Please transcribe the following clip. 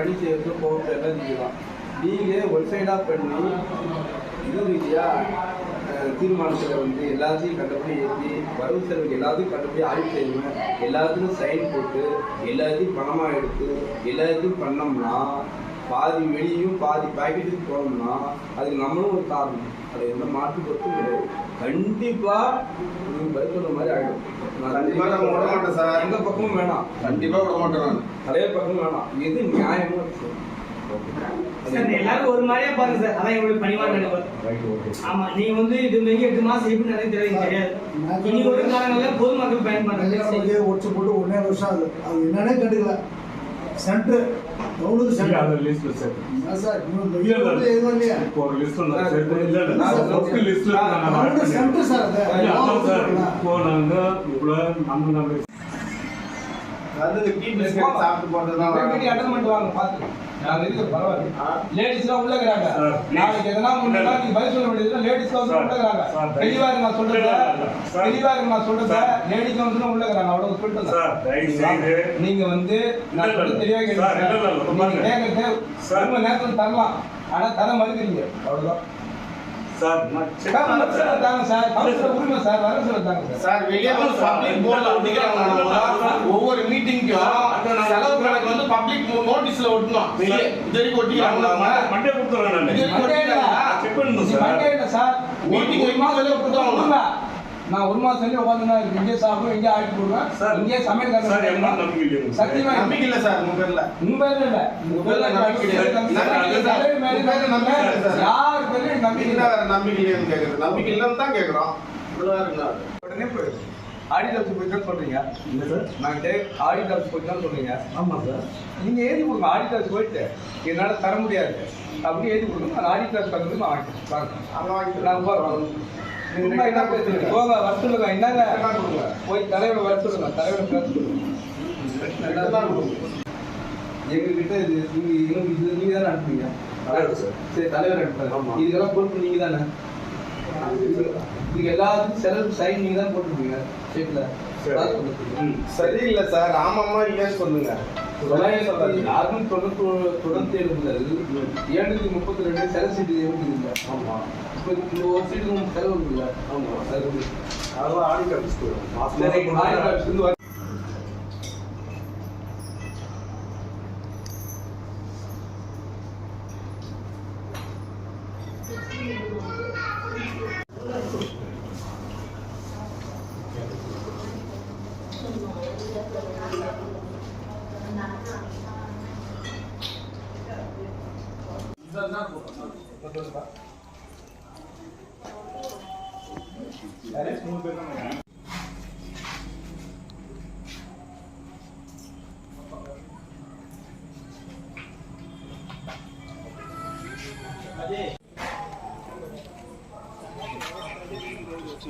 பணி செய்யறது போகிறது எல்லாம் நீங்கள் தான் நீங்கள் ஒன் சைடாக பண்ணி இது ரீதியாக தீர்மானத்தில் வந்து எல்லாத்தையும் கண்டபடி ஏற்றி வரவு செலவு எல்லாத்தையும் கண்டபடி ஆய்வு செய்யணும் எல்லாத்துக்கும் சைன் போட்டு எல்லாத்தையும் பணமாக எடுத்து எல்லாத்தையும் பண்ணோம்னா பாதி வெளியும் பாதி பாக்கெட்டுக்கு போனோம்னா அதுக்கு நம்மளும் ஒரு காரணம். அது எந்த மாற்று பொறுத்தும் கிடையாது கண்டிப்பாக நீங்கள் பயப்படுற மாதிரி ஆகிடும். எந்த பக்கமும் வேணாம். கண்டிப்பா விட மாட்டோம் நான். தலைய பக்கம் வேணாம். எது நியாயமோ அது செய்யணும். சார் எல்லாரும் ஒரு மாதிரியா பாருங்க சார். அதான் எங்களுக்கு பணிவான நினைவு ஆமா நீங்க வந்து இது வந்து எட்டு மாசம் எப்படி நிறைய தெரியாது. தெரியாது இனி ஒரு காலங்களில் பொதுமக்கள் பயன்படுறாங்க ஒடிச்சு போட்டு ஒன்னே வருஷம். ஆகுது அது என்னன்னே கண்டுக்கல. சென்டர் இல்ல, சென்டர் அது listல சேர்த்து. சார் இன்னும் இல்ல, இல்ல. இல்லையா இப்போ ஒரு listல நான் சேர்த்து. இல்ல, இல்ல, நான் work listல நான் பண்ணிருக்கேன். சென்டர் சார் அது இல்ல, சார், இப்போ நாங்க இவ்வளவு நம்ம நம்ம வந்து இந்த டீ பிஸ்கட் சாப்பிட்டு போறதுதான் வீட்டுக்கு attend பண்ணிட்டு வாங்க, பார்த்துக்கலாம். நாங்க இருக்கிறது பரவாயில்ல. எல்லாம் உள்ள இருக்கிறாங்க. சார், நாளைக்கு எதனா நீங்க பதில் சொல்ல வேண்டியதுன்னா ladies எல்லாம் வந்து சார், உள்ள இருக்கிறாங்க. சார், தெளிவா நான் சொல்றது. தெளிவா நான் சொல்றது. இருக்கிறாங்க. அவ்வளவு சொல்லிட்டு நீங்க வந்து நான் தெளிவா பாருங்க. கேட்கறது. உங்க நேரத்துல தரலாம் ஆனா தர மறுக்கிறீங்க அவ்வளவுதான் சார் சார், தாங்க சார் கவுன்சிலர் உரிமை சார் தாங்க சார் வெளியே வந்து பப்ளிக் போர்ட்ல ஒட்டிக்கிறாங்க ஒவ்வொரு மீட்டிங்க்கும் செலவு கணக்கு வந்து பப்ளிக் நோட்டீஸ்ல ஒட்டணும் வெளியே இது வரைக்கும் ஒட்டிக்கிறாங்க மண்டே நான் இது வரைக்கும் செக் சார் மண்டே இல்ல சார் Meeting ஒரு மாசம் வெளியே கொடுத்தாங்க. நான் ஒரு மாசம் வெளியே உட்காந்துனா இங்கே சாப்பிடுவேன் இங்கே ஆக்கி போடுவேன் சார். இங்கே சமையல் சார் என் நம்பிக்கை இல்லையா சத்தியமா நம்பிக்கை இல்ல சார் உங்க பேர்ல உங்க பேர்ல இல்ல உங்க பேர்ல நம்பிக்கை இல்லை சார். யார் பேர்லயும் நம்பிக்கை என்ன இல்லை. வேற நம்பிக்கை இல்லையான்னு கேக்குறது நம்பிக்கை இல்லைன்னு தான் என்ன உடனே போயிடும் ஆடிட் ஆஃபீஸ் போய் தான் சொல்றீங்க இல்ல சார் நாங்க டேரக்ட் ஆடிட் ஆஃபீஸ் போய் தான் சொல்றீங்க ஆமா சார் நீங்க எழுதி கொடுங்க ஆடிட் ஆஃபீஸ் போயிட்டு என்னால தர முடியாது அப்படி எழுதி கொடுங்க நான் ஆடிட் ஆஃபீஸ் பக்கத்துல நான் வாங்கிக்கிறேன் நான் சும்மா என்ன பேசுறீங்க போங்க வர சொல்லுங்க என்னங்க போய் தலைவரை வர சொல்லுங்க தலைவரை பேச சொல்லுங்க தான் கொடுங்க. எங்க கிட்ட இது நீங்க இன்னும் இது நீங்க தானே அனுப்புவீங்க தலைவர் சார். தலைவர் ஆமா. இதுக்கெல்லாம் பொறுப்பு நீங்க தானே இதுக்கு எல்லாத்துக்கும் செலவு சைன் நீங்க தான் போட்டுருப்பீங்க. ம். சரியில்லை சார். ஆமாமா இல்லைன்னு சொல்லுங்க. யாருக்கும் தொண்ணூத்தி தொண்ணூத்தி ஏழு முதல் ஏழுநூத்தி முப்பத்தி ரெண்டு செலவு சீட்டு இருக்குது இல்லை ஆமா. இப்போ இந்த ஒரு சீட்டுக்கு செலவு இருக்குல்ல? ஆமா. அது வந்து அதெல்லாம் ஆடிட் ஆஃபீஸ் போயிடும் Cadê?